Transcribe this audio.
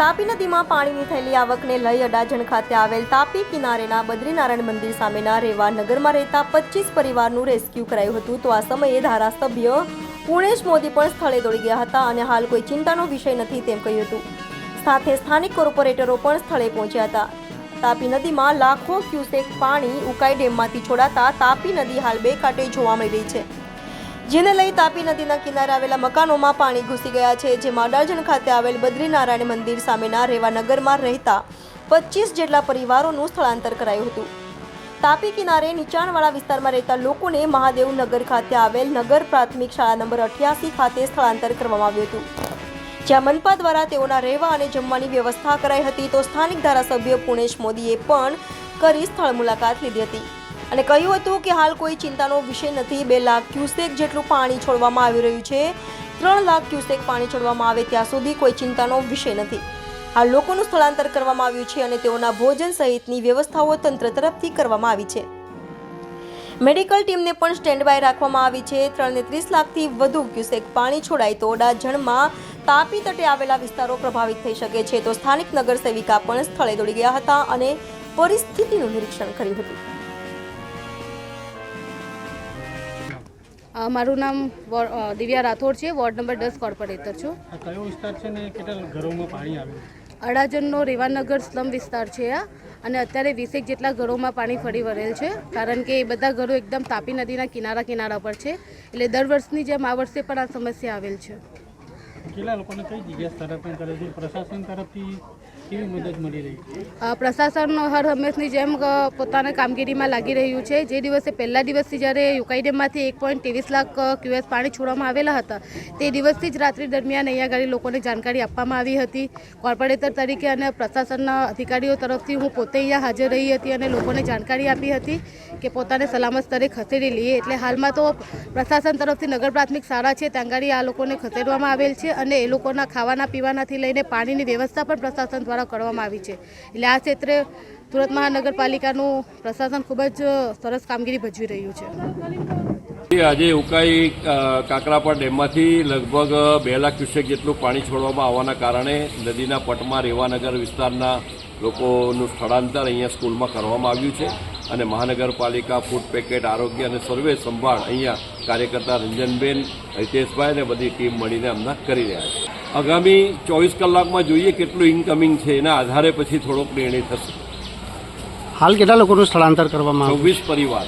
તાપી નદીમાં પાણીની થયેલી આવકને લઈ અડાજણ ખાતે આવેલ તાપી કિનારેના બદ્રીનારાયણ મંદિર સામેના રેવા નગરમાં રહેતા પચીસ પરિવારનું રેસ્ક્યુ કરાયું હતું. તો આ સમયે ધારાસભ્ય પુણેશ મોદી પણ સ્થળે દોડી ગયા હતા અને હાલ કોઈ ચિંતાનો વિષય નથી તેમ કહ્યું હતું. સાથે સ્થાનિક કોર્પોરેટરો પણ સ્થળે પહોંચ્યા હતા. તાપી નદીમાં લાખો ક્યુસેક પાણી ઉકાઈ ડેમમાંથી છોડાતા તાપી નદી હાલ બે કાંઠે જોવા મળી રહી છે. જેને લઈ તાપી નદીના કિનારે આવેલા મકાનોમાં પાણી ઘૂસી ગયા છે, જેમાં અડાજણ ખાતે આવેલ બદ્રીનારાયણ મંદિર સામેના રેવાનગરમાં રહેતા પચીસ જેટલા પરિવારોનું સ્થળાંતર કરાયું હતું. તાપી કિનારે નીચાણવાળા વિસ્તારમાં રહેતા લોકોને મહાદેવ નગર ખાતે આવેલ નગર પ્રાથમિક શાળા નંબર અઠ્યાસી ખાતે સ્થળાંતર કરવામાં આવ્યું હતું. જ્યાં મનપા દ્વારા તેઓના રહેવા અને જમવાની વ્યવસ્થા કરાઈ હતી, તો સ્થાનિક ધારાસભ્ય પુણેશ મોદીએ પણ કરી સ્થળ મુલાકાત લીધી હતી. અને કહ્યું હતું કે હાલ કોઈ ચિંતાનો વિષય નથી. બે લાખ ક્યુસેક જેટલું પાણી છોડવામાં આવી રહ્યું છે. ત્રણ લાખ ક્યુસેક પાણી છોડવામાં આવે ત્યાં સુધી કોઈ ચિંતાનો વિષય નથી. હાલ લોકોનું સ્થળાંતર કરવામાં આવ્યું છે અને તેઓના ભોજન સહિતની વ્યવસ્થાઓ તંત્ર તરફથી કરવામાં આવી છે. મેડિકલ ટીમને પણ સ્ટેન્ડ બાય રાખવામાં આવી છે. ત્રણને ત્રીસ લાખથી વધુ ક્યુસેક પાણી છોડાય તો અડાજણમાં તાપી તટે આવેલા વિસ્તારો પ્રભાવિત થઈ શકે છે. તો સ્થાનિક નગર સેવિકા પણ સ્થળે દોડી ગયા હતા અને પરિસ્થિતિનું નિરીક્ષણ કર્યું હતું. મારું નામ દિવ્યા રાઠોડ છે વોર્ડ નંબર દસ કોર્પોરેટર છું. કયો વિસ્તાર છે ને કેટલા ઘરોમાં પાણી આવ્યું અડાજણનો રેવાનગર સ્લમ વિસ્તાર છે આ અને અત્યારે વીસેક જેટલા ઘરોમાં પાણી ફરી વળેલ છે કારણ કે એ બધા ઘરો એકદમ તાપી નદીના કિનારા કિનારા પર છે એટલે દર વર્ષની જેમ આ વર્ષે પણ આ સમસ્યા આવેલ છે. કેટલા લોકોને કઈ જગ્યા છે? પ્રશાસન તરફથી કેવી પ્રશાસન હર હંમેશની જેમ પોતાના કામગીરીમાં લાગી રહ્યું છે. જે દિવસે, પહેલા દિવસથી જ્યારે યુકાઈ ડેમમાંથી એક પોઈન્ટ ત્રેવીસ લાખ ક્યુએસ પાણી છોડવામાં આવેલા હતા, તે દિવસથી જ રાત્રિ દરમિયાન અહીંયા આગળ લોકોને જાણકારી આપવામાં આવી હતી. કોર્પોરેટર તરીકે અને પ્રશાસનના અધિકારીઓ તરફથી હું પોતે અહીંયા હાજર રહી હતી અને લોકોને જાણકારી આપી હતી કે પોતાને સલામત સ્તરે ખસેડી લઈએ. એટલે હાલમાં તો પ્રશાસન તરફથી નગર પ્રાથમિક શાળા છે, ત્યાં આગળ આ લોકોને ખસેડવામાં આવેલ છે અને એ લોકોના ખાવાના પીવાનાથી લઈને પાણીની વ્યવસ્થા પણ પ્રશાસન દ્વારા કરવામાં આવી છે. એટલે આ ક્ષેત્રે સુરત મહાનગરપાલિકાનું પ્રશાસન ખૂબ જ સરસ કામગીરી ભજવી રહ્યું છે. આજે ઉકાઈ અ, કાકરાપા ડેમમાંથી લગભગ બે લાખ ક્યુસેક જેટલું પાણી છોડવામાં આવવાના કારણે નદીના પટમાં રેવાનગર વિસ્તારના લોકોનું સ્થળાંતર અહીંયા સ્કૂલમાં કરવામાં આવ્યું છે. અને મહાનગરપાલિકા ફૂડ પેકેટ આરોગ્ય અને સર્વે સંભાળ અહીંયા કાર્યકર્તા રંજનબેન હિતેશભાઈ અને બધી ટીમ મળીને અમને કરી રહ્યા છે. આગામી ચોવીસ કલાકમાં જોઈએ કેટલું ઇન્કમિંગ છે એના આધારે પછી થોડોક નિર્ણય થશે. હાલ કેટલા લોકોનું સ્થળાંતર કરવામાં ચોવીસ પરિવાર.